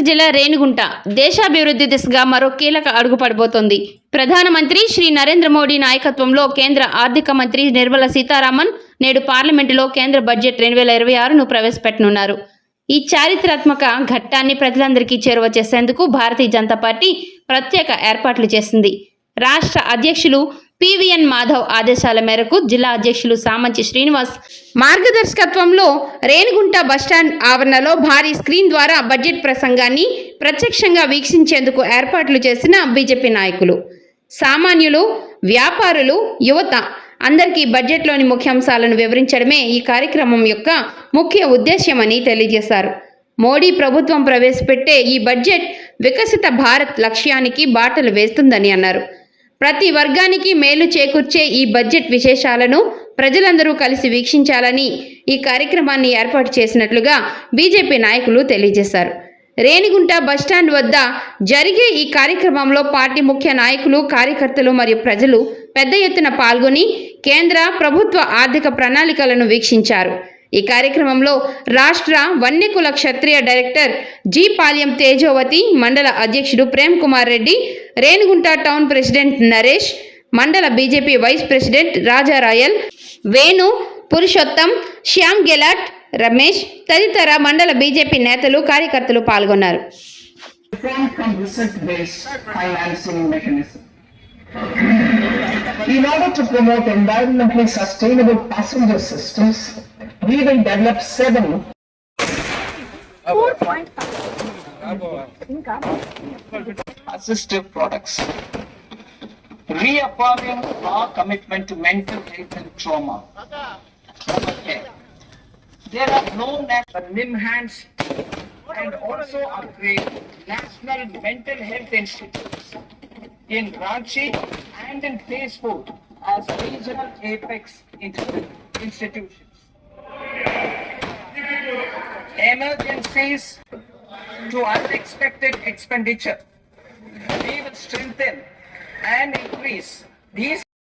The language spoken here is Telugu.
తిరుపతి జిల్లా రేణిగుంట. దేశాభివృద్ధి దిశగా మరో కీలక అడుగు పడబోతోంది. ప్రధానమంత్రి శ్రీ నరేంద్ర మోడీ నాయకత్వంలో కేంద్ర ఆర్థిక మంత్రి నిర్మలా సీతారామన్ నేడు పార్లమెంటులో కేంద్ర బడ్జెట్ రెండు వేల ఇరవై ఆరును ప్రవేశపెట్టనున్నారు. ఈ చారిత్రాత్మక ఘట్టాన్ని ప్రజలందరికీ చేరువ చేసేందుకు భారతీయ జనతా పార్టీ ప్రత్యేక ఏర్పాట్లు చేసింది. రాష్ట్ర అధ్యక్షులు పివిఎన్ మాధవ్ ఆదేశాల మేరకు జిల్లా అధ్యక్షులు సామంచి శ్రీనివాస్ మార్గదర్శకత్వంలో రేణిగుంట బస్టాండ్ ఆవరణలో భారీ స్క్రీన్ ద్వారా బడ్జెట్ ప్రసంగాన్ని ప్రత్యక్షంగా వీక్షించేందుకు ఏర్పాట్లు చేసిన బీజేపీ నాయకులు. సామాన్యులు వ్యాపారులు యువత అందరికీ బడ్జెట్లోని ముఖ్యాంశాలను వివరించడమే ఈ కార్యక్రమం యొక్క ముఖ్య ఉద్దేశ్యమని తెలియజేశారు. మోడీ ప్రభుత్వం ప్రవేశపెట్టే ఈ బడ్జెట్ వికసిత భారత్ లక్ష్యానికి బాటలు వేస్తుందని అన్నారు. ప్రతి వర్గానికి మేలు చేకూర్చే ఈ బడ్జెట్ విశేషాలను ప్రజలందరూ కలిసి వీక్షించాలని ఈ కార్యక్రమాన్ని ఏర్పాటు చేసినట్లుగా బీజేపీ నాయకులు తెలియజేశారు. రేణిగుంట బస్టాండ్ వద్ద జరిగే ఈ కార్యక్రమంలో పార్టీ ముఖ్య నాయకులు కార్యకర్తలు మరియు ప్రజలు పెద్ద ఎత్తున పాల్గొని కేంద్ర ప్రభుత్వ ఆర్థిక ప్రణాళికలను వీక్షించారు. ఈ కార్యక్రమంలో రాష్ట్ర వన్యకుల క్షత్రియ డైరెక్టర్ జి పాల్యం తేజోవతి మండల అధ్యక్షుడు ప్రేమ్ కుమార్ రెడ్డి రేణిగుంట టౌన్ ప్రెసిడెంట్ నరేష్ మండల BJP vice president Raja Rayal Venu Purushottam Shyam Gelat Ramesh తదితర మండల బీజేపీ నేతలు కార్యకర్తలు పాల్గొన్నారు. In order to promote environmentally sustainable passenger systems, we will develop seven assistive products. Reaffirming our commitment to mental health and trauma. Okay. There are no national NIMHANS and also upgrade national mental health institutes in Ranchi and in 4 as regional apex institutions. Emergencies to unexpected expenditure. Strengthen and increase. These